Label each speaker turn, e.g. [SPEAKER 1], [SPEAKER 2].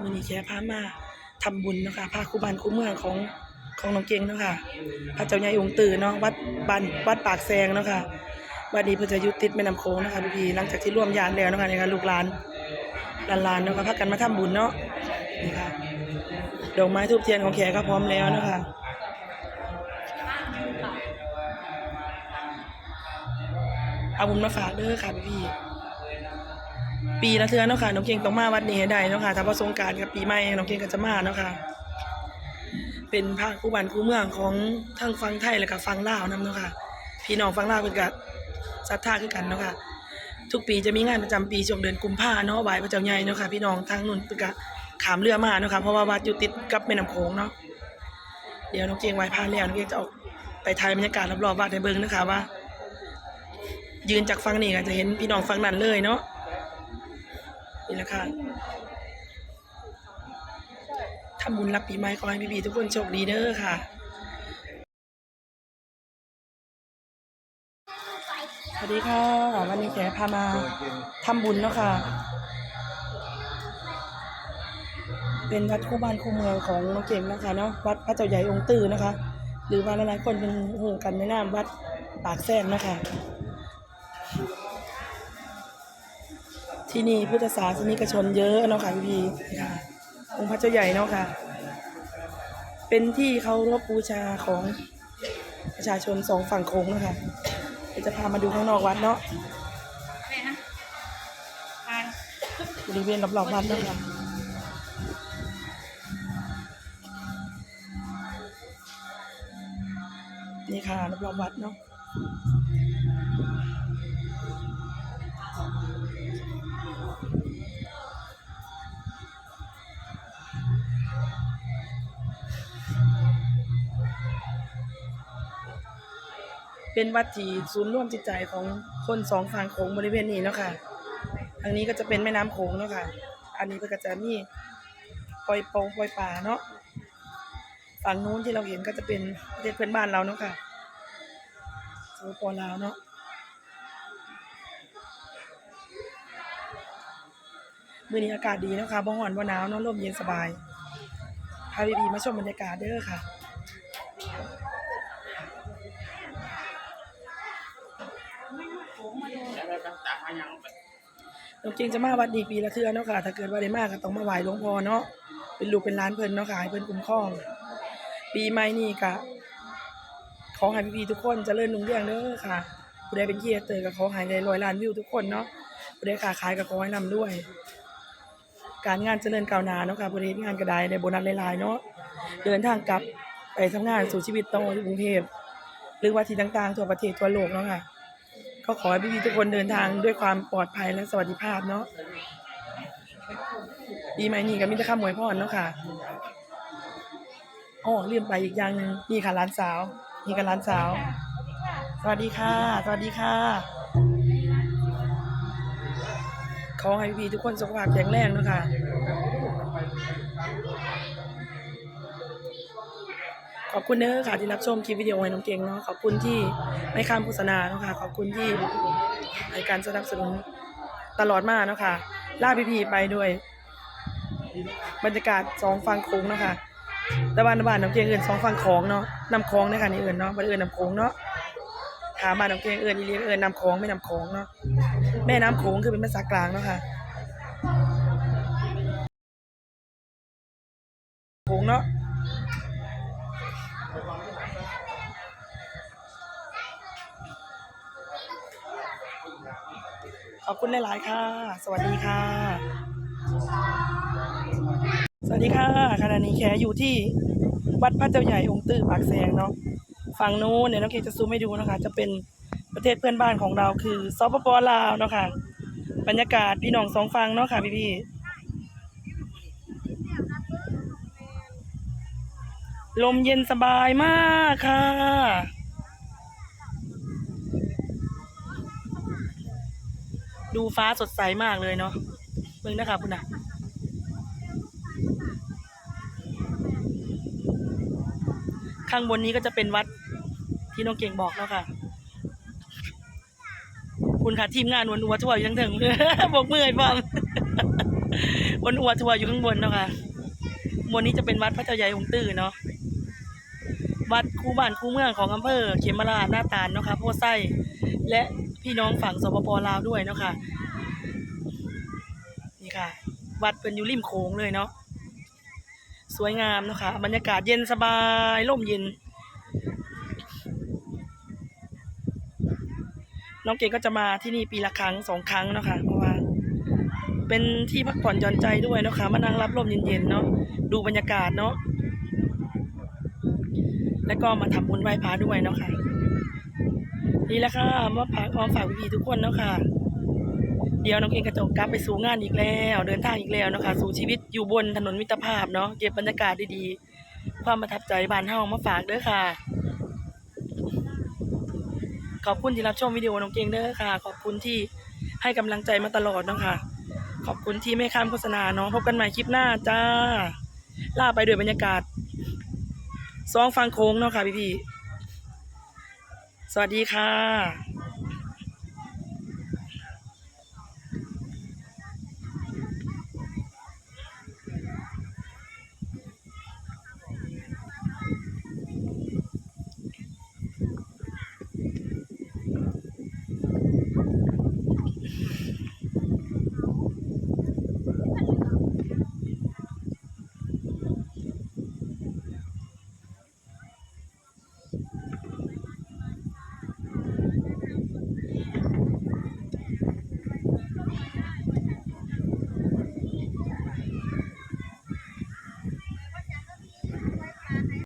[SPEAKER 1] มือนี้แค่พามาทำบุญเนาะคะพาครูบานครูเมืองของของน้องเก่งเนาะค่ะพระเจ้าใหญ่องค์ตื่นเนาะวัดบ้านวัดปากแซงเนาะค่ะวัดนี้เพิ่นจะยุติดแม่น้ำโขงนะคะพี่ๆหลังจากที่ร่วมยานแล้วเนาะค่ะในการลูกหลานหลานๆเนาะค่ะพากันมาทำบุญเนาะนี่ค่ะดอกไม้ทูบเทียนของแขกก็พร้อมแล้วเนาะค่ะเอาบุญมาฝากเด้อค่ะพี่ๆ ปีละเทือเนาะค่ะน้องเก่งต้องมาวัดนี้ให้ได้เนาะค่ะถ้าว่าสงการกับปีใหม่น้องเก่งก็จะมาเนาะค่ะเป็นภาคคู่บ้านคู่เมืองของทั้งฟังไทยและก็ฟังลาวนํเนาะค่ะพี่น้องฟังลาวเพิ่นก็ศรัทธาคือกันเนาะค่ะทุกปีจะมีงานประจำปีช่วงเดือนกุมภาเนาะไหวพระเจ้าใหญ่เนาะค่ะพี่น้องทางนู้นเพิ่นก็ขามเรือมาเนาะค่ะเพราะว่าวัดอยู่ติดกับแม่น้ำโขงเนาะเดี๋ยวน้องเก่งไหว้พระแล้วน้องเก่งจะออกไปถ่ายบรรยากาศรอบๆวัดให้เบิ่งนะคะว่า ยืนจากฝั่งนี้ก็จะเห็นพี่น้องฝั่งนั้นเลยเนาะ นี่แหละค่ะทำบุญรับปีใหม่ขอให้พี่ๆทุกคนโชคดีเด้อค่ะสวัสดีค่ะวันนี้แขพามาทำบุญเนาะค่ะเป็นวัดคู่บ้านคู่เมืองของน้องเก่งนะคะเนาะวัดพระเจ้าใหญ่องค์ตื่นนะคะ หรือว่าหลายๆคนเป็นหูกันในนามวัดปากแซงนะคะ ที่นี่พุทธศาสนิกชนเยอะเนาะค่ะพี่ๆค่ะองค์พระเจ้าใหญ่เนาะค่ะ เป็นที่เคารพบูชาของประชาชนสองฝั่งโค้งนะคะเดี๋ยวจะพามาดูข้างนอกวัดเนาะบริเวณรอบๆวัดนะคะนี่ค่ะรอบๆวัดเนาะ เป็นวัดที่ศูนย์ร่วมจิตใจของคนสองฝั่งโขงบริเวณนี้เนาะค่ะทางนี้ก็จะเป็นแม่น้ำโขงเนาะค่ะ อันนี้ก็จะมีปล่อยโปงปล่อยป่าเนาะ ฝั่งนู้นที่เราเห็นก็จะเป็นประเทศเพื่อนบ้านเราเนาะค่ะสปปลาวเนาะมื้อนี้อากาศดีนะคะบ่ร้อนบ่หนาวเนาะลมเย็นสบาย พาพี่ๆมาชมบรรยากาศเด้อค่ะ น้องจริงจะมาวัดดีปีละเทื่อเนาะค่ะ ถ้าเกิดว่าได้มากก็ต้องมาไหว้หลวงพ่อเนาะ เป็นลูกเป็นหล้านเพิ่นเนาะค่ะให้เพิ่นคุ้มครอง ปีใหม่นี่ก็ขอให้พี่ๆทุกคนเจริญรุ่งเรืองเด้อค่ะผู้ใดเป็นครีเอเตอร์ก็ขอให้ได้ร้อยล้านวิวทุกคนเนาะผู้ใดค้าขายก็ขอให้ร่ำรวย การงานเจริญก้าวหน้าเนาะค่ะผู้ใดเฮ็ดงานก็ได้ได้โบนัสหลายๆเนาะ เดินทางกลับไปทำงานสู่ชีวิตต่อที่กรุงเทพหรือว่าที่ต่างๆทั่วประเทศทั่วโลกเนาะค่ะ ก็ขอให้พี่ๆทุกคนเดินทางด้วยความปลอดภัยและสวัสดิภาพเนาะปีใหม่นี้ก็มีแต่คำอวยพรเนาะค่ะอ๋อลืมไปอีกอย่างหนึ่งนี่ค่ะร้านสาว นี่ก็ร้านสาว สวัสดีค่ะ สวัสดีค่ะขอให้พี่ทุกคนสุขภาพแข็งแรงเนาะค่ะ ขอบคุณเด้อค่ะที่รับชมคลิปวิดีโอให้น้องเก่งเนาะขอบคุณที่ไม่ข้ามโฆษณาเนาะค่ะขอบคุณที่ให้การสนับสนุนตลอดมาเนาะค่ะล่าพี่พีไปด้วย บรรยากาศสองฝั่งโค้งเนาะค่ะแต่บ้านบ้านน้องเก่งเอื่นสองฝั่งของเนาะนำคลองเนี่ยค่ะนี่เอื่นเนาะบ้านเอื่นนำโค้งเนาะถามบ้านน้องเก่งเอื่นอีเลียงเอื่นนำคลองไม่นำคลองเนาะแม่น้ำโขงคือเป็นภาษากลางเนาะค่ะโขงเนาะ ขอบคุณหลาย ๆ ค่ะ สวัสดีค่ะ สวัสดีค่ะ ขณะนี้แขอยู่ที่วัดพระเจ้าใหญ่องค์ตื้อปากแสงเนาะ ฝั่งนู้นเนี่ยน้องเคจะซูมให้ดูนะคะ จะเป็นประเทศเพื่อนบ้านของเราคือสปปลาวเนาะค่ะ บรรยากาศพี่น้องสองฝั่งเนาะค่ะพี่พี่ๆ ลมเย็นสบายมากค่ะ ดูฟ้าสดใสมากเลยเนาะเบิ่งนะคะคุณนะข้างบนนี้ก็จะเป็นวัดที่น้องเก่งบอกแล้วค่ะ คุณค่ะทีมงานวนอัวทั่วอยู่ทั้งถึงบอกมือไอ้ฟองบนอัวทัวร์อยู่ข้างบนเนาะค่ะบนนี้จะเป็นวัดพระเจ้าใหญ่องค์ตื้อเนาะ วัดคู่บ้านคู่เมืองของอำเภอเขมราชหน้าตาลเนาะค่ะโพไส้และพี่น้องฝั่งสปปลาวด้วยเนาะค่ะนี่ค่ะ วัดเป็นอยู่ริมโขงเลยเนาะสวยงามเนาะค่ะบรรยากาศเย็นสบายร่มเย็น น้องเก่งก็จะมาที่นี่ปีละครั้งสองครั้งเนาะค่ะเพราะว่าเป็นที่พักผ่อนหย่อนใจด้วยเนาะค่ะมานั่งรับลมเย็นๆเนาะดูบรรยากาศเนาะ แล้วก็มาทำบุญไหว้พระด้วยเนาะค่ะนี่แหละค่ะมาฝากออมฝากพี่ทุกคนเนาะค่ะเดี๋ยวน้องเก่งกระจกกลับไปสู่งานอีกแล้ว เดินทางอีกแล้วเนาะค่ะสู่ชีวิตอยู่บนถนนมิตรภาพเนาะเก็บบรรยากาศดีๆ ความประทับใจบ้านเฮามาฝากเด้อค่ะ ขอบคุณที่รับชมวิดีโอน้องเก่งเด้อค่ะ ขอบคุณที่ให้กำลังใจมาตลอดเนาะค่ะ ขอบคุณที่ไม่ข้ามโฆษณาเนาะพบกันใหม่คลิปหน้าจ้าล่าไปด้วยบรรยากาศ ซองฟังโค้งเนาะค่ะพี่พี่สวัสดีค่ะ